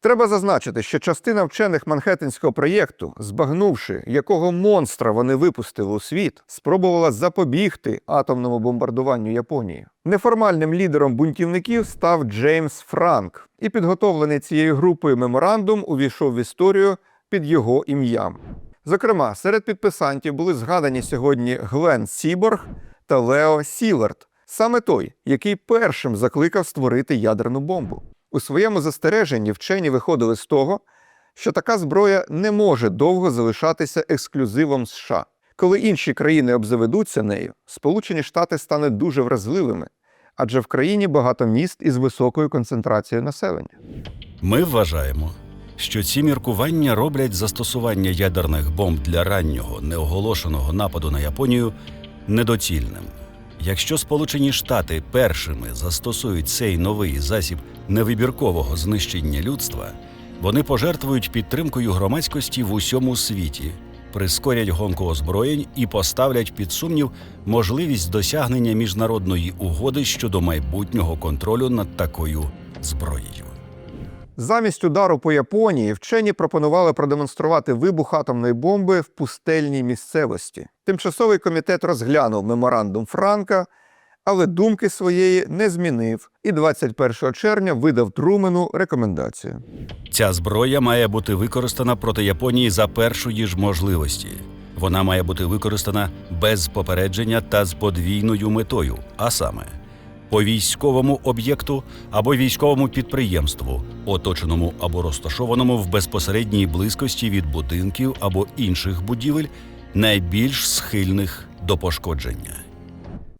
Треба зазначити, що частина вчених Манхеттенського проєкту, збагнувши, якого монстра вони випустили у світ, спробувала запобігти атомному бомбардуванню Японії. Неформальним лідером бунтівників став Джеймс Франк, і підготовлений цією групою меморандум увійшов в історію під його ім'ям. Зокрема, серед підписантів були згадані сьогодні Глен Сіборг та Лео Сілард, саме той, який першим закликав створити ядерну бомбу. У своєму застереженні вчені виходили з того, що така зброя не може довго залишатися ексклюзивом США. Коли інші країни обзаведуться нею, Сполучені Штати стануть дуже вразливими, адже в країні багато міст із високою концентрацією населення. Ми вважаємо, що ці міркування роблять застосування ядерних бомб для раннього неоголошеного нападу на Японію недоцільним. Якщо Сполучені Штати першими застосують цей новий засіб невибіркового знищення людства, вони пожертвують підтримкою громадськості в усьому світі, прискорять гонку озброєнь і поставлять під сумнів можливість досягнення міжнародної угоди щодо майбутнього контролю над такою зброєю. Замість удару по Японії вчені пропонували продемонструвати вибух атомної бомби в пустельній місцевості. Тимчасовий комітет розглянув меморандум Франка, але думки своєї не змінив і 21 червня видав Трумену рекомендацію. Ця зброя має бути використана проти Японії за першої ж можливості. Вона має бути використана без попередження та з подвійною метою, а саме по військовому об'єкту або військовому підприємству, оточеному або розташованому в безпосередній близькості від будинків або інших будівель, найбільш схильних до пошкодження.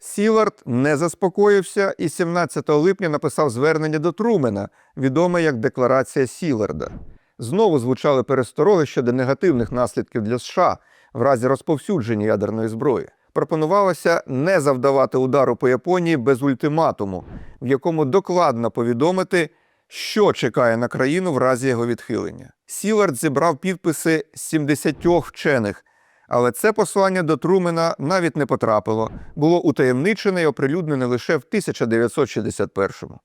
Сілард не заспокоївся і 17 липня написав звернення до Трумена, відоме як Декларація Сіларда. Знову звучали перестороги щодо негативних наслідків для США в разі розповсюдження ядерної зброї. Пропонувалося не завдавати удару по Японії без ультиматуму, в якому докладно повідомити, що чекає на країну в разі його відхилення. Сілард зібрав підписи 70 вчених, але це послання до Трумена навіть не потрапило, було утаємничене і оприлюднене лише в 1961-му.